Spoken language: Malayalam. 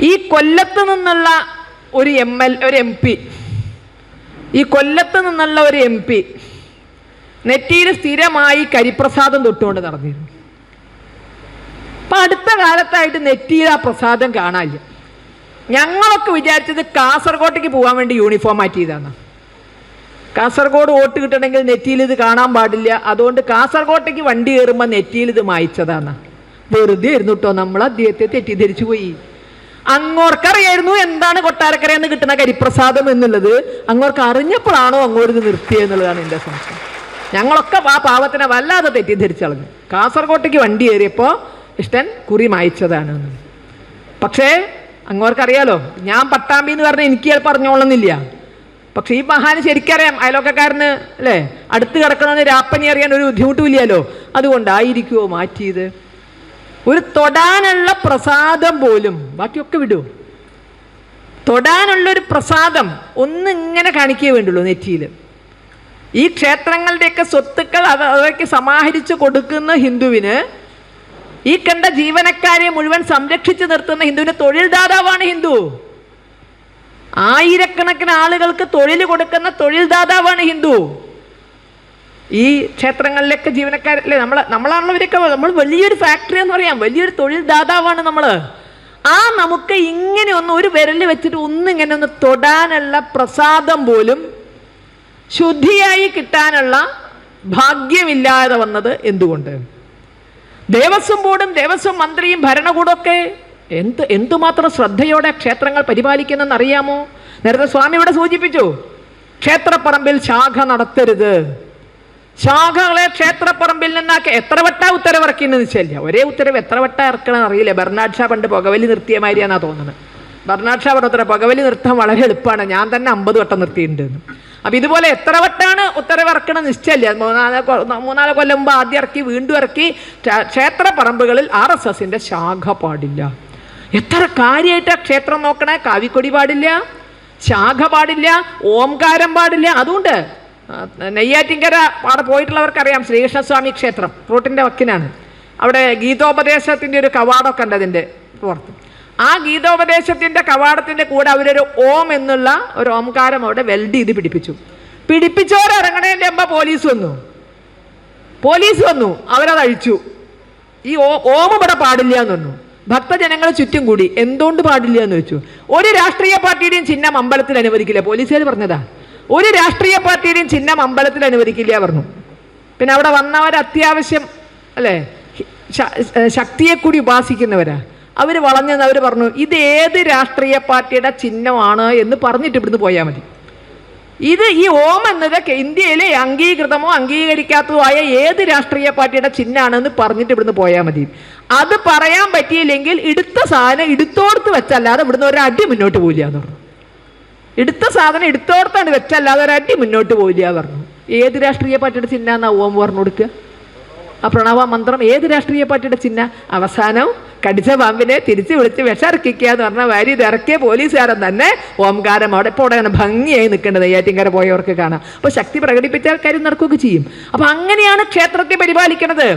ഈ കൊല്ലത്ത് നിന്നുള്ള ഒരു എം എൽ ഒരു എം പി. ഈ കൊല്ലത്ത് നിന്നുള്ള ഒരു എം പി നെറ്റിയിൽ സ്ഥിരമായി കരിപ്രസാദം തൊട്ടുകൊണ്ട് നടന്നിരുന്നു. അപ്പൊ അടുത്ത കാലത്തായിട്ട് നെറ്റിയിൽ ആ പ്രസാദം കാണാനില്ല. ഞങ്ങളൊക്കെ വിചാരിച്ചത് കാസർഗോട്ടേക്ക് പോകാൻ വേണ്ടി യൂണിഫോം മാറ്റിയതാണ്. കാസർഗോഡ് വോട്ട് കിട്ടണമെങ്കിൽ നെറ്റിയിൽ ഇത് കാണാൻ പാടില്ല. അതുകൊണ്ട് കാസർഗോട്ടേക്ക് വണ്ടി കയറുമ്പോൾ നെറ്റിയിൽ ഇത് മായിച്ചതാണ്. വെറുതെ ഇരുന്നിട്ടോ നമ്മൾ അദ്ദേഹത്തെ തെറ്റിദ്ധരിച്ചു പോയി. അങ്ങോർക്കറിയായിരുന്നു എന്താണ് കൊട്ടാരക്കരയിൽ കിട്ടുന്ന കരിപ്രസാദം എന്നുള്ളത്. അങ്ങോർക്ക് അറിഞ്ഞപ്പോഴാണോ അങ്ങോട്ട് നിർത്തിയെന്നുള്ളതാണ് എന്റെ സംശയം. ഞങ്ങളൊക്കെ ആ പാവത്തിനെ വല്ലാതെ തെറ്റിദ്ധരിച്ചളഞ്ഞു. കാസർഗോട്ടേക്ക് വണ്ടി കയറിയപ്പോൾ ഇഷ്ടൻ കുറി മായ്ച്ചതാണ് പക്ഷേ അങ്ങോർക്കറിയാലോ ഞാൻ പട്ടാമ്പി എന്ന് പറഞ്ഞാൽ എനിക്ക് ചിലപ്പോൾ അറിഞ്ഞോളുന്നില്ല പക്ഷേ ഈ മഹാന് ശരിക്കറിയാം അയലോക്കക്കാരന് അല്ലേ അടുത്ത് കിടക്കണമെന്ന് രാപ്പനി അറിയാൻ ഒരു ബുദ്ധിമുട്ടുമില്ലല്ലോ. അതുകൊണ്ടായിരിക്കുമോ മാറ്റിയത്? ഒരു തൊടാനുള്ള പ്രസാദം പോലും ബാക്കിയൊക്കെ വിടൂ. തൊടാനുള്ളൊരു പ്രസാദം ഒന്ന് ഇങ്ങനെ കാണിക്കേ വേണ്ടുള്ളൂ നെറ്റിയിൽ ഈ ക്ഷേത്രങ്ങളുടെയൊക്കെ സ്വത്തുക്കൾ അത് അതൊക്കെ സമാഹരിച്ച് കൊടുക്കുന്ന ഹിന്ദുവിന് ഈ കണ്ട ജീവനക്കാരെ മുഴുവൻ സംരക്ഷിച്ചു നിർത്തുന്ന ഹിന്ദുവിന് തൊഴിൽ ദാതാവാണ് ഹിന്ദു. ആയിരക്കണക്കിന് ആളുകൾക്ക് തൊഴിൽ കൊടുക്കുന്ന തൊഴിൽ ദാതാവാണ് ഹിന്ദു. ഈ ക്ഷേത്രങ്ങളിലൊക്കെ ജീവനക്കാരല്ലേ നമ്മൾ നമ്മളാണല്ലോ ഇവരൊക്കെ നമ്മൾ വലിയൊരു ഫാക്ടറി എന്ന് പറയാം. വലിയൊരു തൊഴിൽ ദാതാവാണ് നമ്മൾ ആ നമുക്ക് ഇങ്ങനെ ഒന്ന് ഒരു വിരൽ വെച്ചിട്ട് ഒന്നിങ്ങനെ ഒന്ന് തൊടാനുള്ള പ്രസാദം പോലും ശുദ്ധിയായി കിട്ടാനുള്ള ഭാഗ്യമില്ലാതെ വന്നത് എന്തുകൊണ്ട്? ദേവസ്വം ബോർഡും ദേവസ്വം മന്ത്രിയും ഭരണകൂടമൊക്കെ എന്ത് എന്തുമാത്രം ശ്രദ്ധയോടെ ക്ഷേത്രങ്ങൾ പരിപാലിക്കുന്നെന്ന് അറിയാമോ? നേരത്തെ സ്വാമി ഇവിടെ സൂചിപ്പിച്ചു ക്ഷേത്രപ്പറമ്പിൽ ശാഖ നടത്തരുത്. ശാഖകളെ ക്ഷേത്രപ്പറമ്പിൽ നിന്നാക്കി എത്ര വട്ട ഉത്തരവ് ഇറക്കിയെന്ന് വെച്ചാൽ ഒരേ ഉത്തരവ് എത്ര വട്ട ഇറക്കണം അറിയില്ല. ബെർണാഡ് ഷാ പണ്ട് പുകവലി നിർത്തിയ മാതിരിയാണ് തോന്നുന്നത്. ബെർണാഡ് ഷാ ഉത്തരവ് പുകവലി നൃത്തം വളരെ എളുപ്പമാണ്. ഞാൻ തന്നെ അമ്പത് വട്ടം നിർത്തിയിട്ടുണ്ട് അപ്പൊ ഇതുപോലെ എത്ര വട്ടാണ് ഉത്തരവ് ഇറക്കണം നിശ്ചയില്ല മൂന്നാൽ മൂന്നാൽ കൊല്ലം മുമ്പ് ആദ്യം ഇറക്കി വീണ്ടും ഇറക്കി. ക്ഷ- ക്ഷേത്രപ്പറമ്പുകളിൽ ആർ എസ് എസിന്റെ ശാഖ പാടില്ല. എത്ര കാര്യമായിട്ടാ ക്ഷേത്രം നോക്കണേ? കാവിക്കൊടി പാടില്ല ശാഖ പാടില്ല ഓംകാരം പാടില്ല. അതുകൊണ്ട് ആ, നെയ്യാറ്റിൻകര അവിടെ പോയിട്ടുള്ളവർക്കറിയാം ശ്രീകൃഷ്ണസ്വാമി ക്ഷേത്രം റൂട്ടിന്റെ വക്കിനാണ്. അവിടെ ഗീതോപദേശത്തിന്റെ ഒരു കവാടമൊക്കെ ഉണ്ട് അതിന്റെ പുറത്ത്. ആ ഗീതോപദേശത്തിന്റെ കവാടത്തിന്റെ കൂടെ അവരൊരു ഓം എന്നുള്ള ഒരു ഓംകാരം അവിടെ വെൽഡ് ചെയ്ത് പിടിപ്പിച്ചു. പിടിപ്പിച്ചവരിറങ്ങണേന്റെ അമ്മ പോലീസ് വന്നു. പോലീസ് വന്നു അവരത് അഴിച്ചു. ഈ ഓ ഇവിടെ പാടില്ല എന്ന് വന്നു ഭക്തജനങ്ങൾ ചുറ്റും കൂടി എന്തുകൊണ്ട് പാടില്ല എന്ന് വെച്ചു ഒരു രാഷ്ട്രീയ പാർട്ടിയുടെയും ചിഹ്നം അമ്പലത്തിൽ അനുവദിക്കില്ല. പോലീസുകാർ പറഞ്ഞതാ. ഒരു രാഷ്ട്രീയ പാർട്ടിയുടെയും ചിഹ്നം അമ്പലത്തിൽ അനുവദിക്കില്ല പറഞ്ഞു. പിന്നെ അവിടെ വന്നവർ അത്യാവശ്യം അല്ലേ? ശക്തിയെ കൂടി ഉപാസിക്കുന്നവരാ. അവർ വളഞ്ഞെന്ന് അവർ പറഞ്ഞു ഇത് ഏത് രാഷ്ട്രീയ പാർട്ടിയുടെ ചിഹ്നമാണ്? എന്ന് പറഞ്ഞിട്ട് ഇവിടുന്ന് പോയാൽ മതി. ഇത് ഈ ഓം എന്നത് ഇന്ത്യയിലെ അംഗീകൃതമോ അംഗീകരിക്കാത്തതോ ആയ ഏത് രാഷ്ട്രീയ പാർട്ടിയുടെ ചിഹ്നമാണെന്ന് പറഞ്ഞിട്ട് ഇവിടുന്ന് പോയാൽ മതി. അത് പറയാൻ പറ്റിയില്ലെങ്കിൽ ഇടുത്ത സാധനം എടുത്തോർത്ത് വെച്ചല്ലാതെ ഇവിടുന്ന് ഒരു അടി മുന്നോട്ട് പോയില്ല എന്ന് പറഞ്ഞു. എടുത്ത സാധനം എടുത്തോടത്താണ് വെച്ചല്ലാതെ ഒരടി മുന്നോട്ട് പോയില്ല പറഞ്ഞു. ഏത് രാഷ്ട്രീയ പാർട്ടിയുടെ ചിഹ്ന എന്നാ ഓം പറഞ്ഞു കൊടുക്കുക? ആ പ്രണവ മന്ത്രം ഏത് രാഷ്ട്രീയ പാർട്ടിയുടെ ചിഹ്ന? അവസാനം കടിച്ച പാമ്പിനെ തിരിച്ച് വിളിച്ച് വിഷർക്കിക്കുക എന്ന് പറഞ്ഞാൽ വാരി ഇത് ഇറക്കിയ പോലീസുകാരൻ തന്നെ ഓംകാരം അവിടെ ഇപ്പോൾ അവിടെ അങ്ങനെ ഭംഗിയായി നിൽക്കേണ്ടത്. ഏറ്റിങ്കര പോയവർക്ക് കാണാം. അപ്പോൾ ശക്തി പ്രകടിപ്പിച്ചാൽ കാര്യം നടക്കുകയൊക്കെ ചെയ്യും. അപ്പോൾ അങ്ങനെയാണ് ക്ഷേത്രത്തെ പരിപാലിക്കുന്നത്